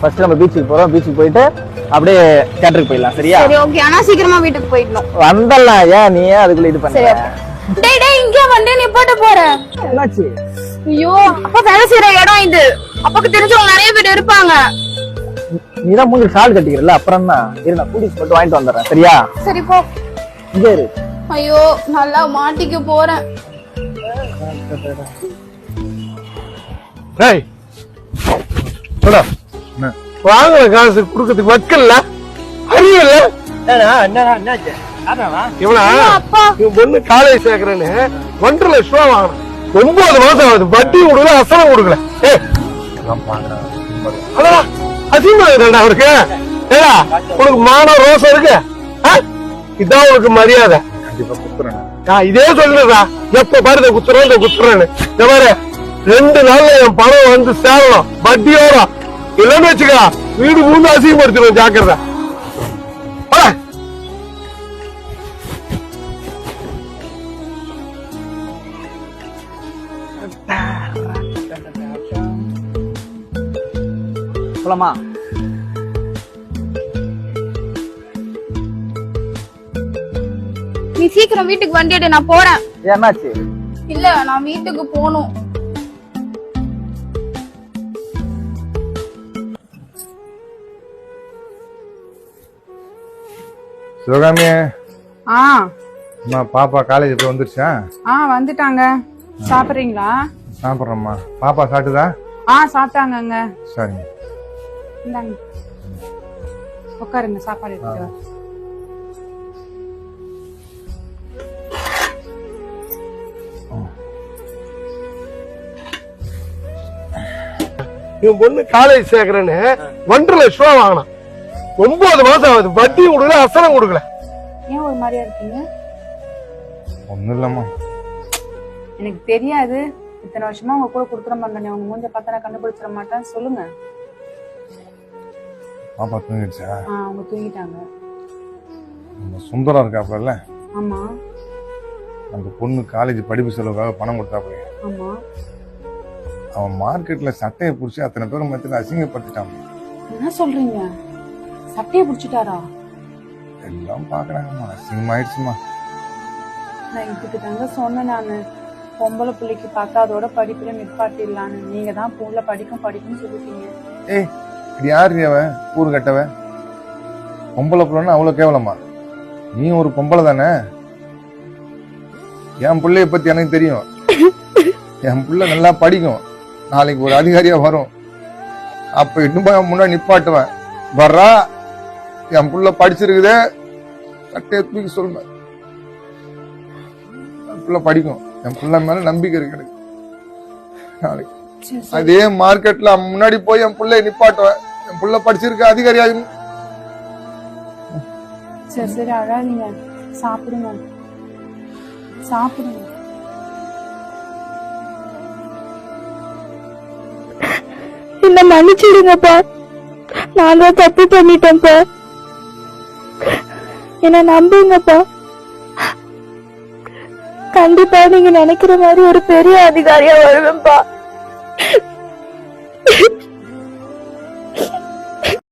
First நம்ம பீச்சுக்கு போறோம். பீச்சுக்கு போயிட்டு அப்படியே தியேட்டருக்கு போயிடலாம். சரியா? சரி ஓகே ஆனா சீக்கிரமா வீட்டுக்கு போயிடணும். வந்தலாம் ஏன் நீ ஏன் அதுக்குள்ள இது பண்ண. டேய் டேய் இங்க வந்து நீ போட்டு போற. என்னாச்சு? ஐயோ அப்பா வேலை செய்யற இடம் இது. அப்பாக்கு தெரிஞ்சவங்க நிறைய பேர் இருப்பாங்க. நீ தான் மூஞ்சி ஷால் கட்டிக்கிறல அப்புறம் தான் இரு நான் கூட்டிட்டு மட்டும் வாங்கிட்டு வந்துடுறேன். சரியா? சரி போ. இங்க இரு. ஐயோ நல்லா மாட்டிக்க போறேன். டேய் போடா. வாங்குற காசு குடுக்கறதுக்கு வக்கல்ல? அறிவில்ல? இவனா? அப்பா. இவன் பொண்ணு காலேஜ் சேர்க்கறேன்னு ஒன்றரை லட்சம் ரூபா வாங்கினான். ஒன்பது மாசம் ஆகுது. வட்டி கொடுக்கல அசலம் கொடுக்கல. ஏய், அடடா, அசிங்கமா இருக்குடா அவருக்கு. ஏடா உனக்கு மானம் ரோசம் இருக்கு? இதான் உனக்கு மரியாதை. இதே சொல்லுறா எப்ப பாரு இந்த குத்துறேன் குத்துறேன்னு. இந்த ரெண்டு நாள்ல என் பணம் வந்து சேரணும். வட்டியோட. இல்லைன்னு வச்சுக்கா வீடு மூணு அசிங்கப்படுத்திடும் ஜாக்கிரதை. போலாமா நீ சீக்கிரம் வீட்டுக்கு வண்டி எடு நான் போறேன். என்னாச்சு? இல்ல நான் வீட்டுக்கு போகணும். சிவகாமியே ஆ. அம்மா பாப்பா காலேஜ் போய் வந்துருச்சா? ஆ வந்துட்டாங்க. சாப்பிட்றீங்களா? சாப்பிட்றோம்மா. பாப்பா சாப்பிட்டுதா? ஆ சாப்பிட்டாங்கங்க. சரிங்க. இந்தாங்க. உட்காருங்க சாப்பாடு வரேன். இவன் பொண்ணு காலேஜ் சேர்க்கறேன்னு ஒன்றரை லட்சம் ரூபா வாங்கினான். ஒன்பது மாசம் ஆகுது. வட்டி கொடுக்கல அசலம் கொடுக்கல. ஏன் ஒரு மாதிரியா இருக்கீங்க? ஒன்றும் இல்லைம்மா. எனக்கு தெரியாது. இத்தனை வருஷமா உங்க கூட கொடுக்குற மாட்டேன் உங்க மூஞ்ச பார்த்தா நான் கண்டுபிடிச்சிட மாட்டேன் சொல்லுங்க. பாப்பா தூங்கிடுச்சா? ஆ அவங்க தூங்கிட்டாங்க. நம்ம சுந்தரம் இருக்காப்புல ஆமா. அந்த பொண்ணு காலேஜ் படிப்பு செலவுக்காக பணம் கொடுத்தாப்புல. ஆமா. அவன் மார்க்கெட்ல சட்டையை பிடிச்சி அத்தனை பேரும் மத்தியில் அசிங்கப்படுத்திட்டான். என்ன சொல்றீங்க? சட்டையை பிடிச்சிட்டாரா? எல்லாம் பாக்குறாங்கம்மா அசிங்கமாயிடுச்சுமா நான் இதுக்கு தாங்க சொன்னேன் நானு. பொம்பளை பிள்ளைக்கு பத்தாதோட படிப்புல நிப்பாட்டிடலான்னு. நீங்க தான் புள்ள படிக்கும் படிக்கும்னு சொல்லிட்டீங்க. ஏய் இது யார் நீ அவன் ஊரு கட்டவன் பொம்பளை பிள்ளைன்னா அவ்வளவு கேவலமா? நீ ஒரு பொம்பளை தானே? என் பிள்ளைய பத்தி எனக்கு தெரியும். என் பிள்ளை நல்லா படிக்கும். நாளைக்கு ஒரு அதிகாரியா வரும். அப்ப இன்னும் முன்னாடி நிப்பாட்டுவேன். வர்றா? என் புள்ள படிச்சிருக்குதே சட்டையை தூக்கி சொல்லுவேன் என் புள்ள படிக்கும். என் புள்ள மேல நம்பிக்கை இருக்கு எனக்கு. நாளைக்கு. அதே மார்க்கெட்ல முன்னாடி போய் என் புள்ளைய நிப்பாட்டுவேன். என் புள்ள படிச்சிருக்க அதிகாரி ஆகும் சரி சரி அழாதீங்க சாப்பிடுங்க. சாப்பிடுங்க. என்ன மன்னிச்சிடுங்கப்பா. நான் தான் தப்பு பண்ணிட்டேன்ப்பா. என்ன நம்புங்கப்பா. கண்டிப்பா நீங்க நினைக்கிற மாதிரி ஒரு பெரிய அதிகாரியா வருவேன்ப்பா.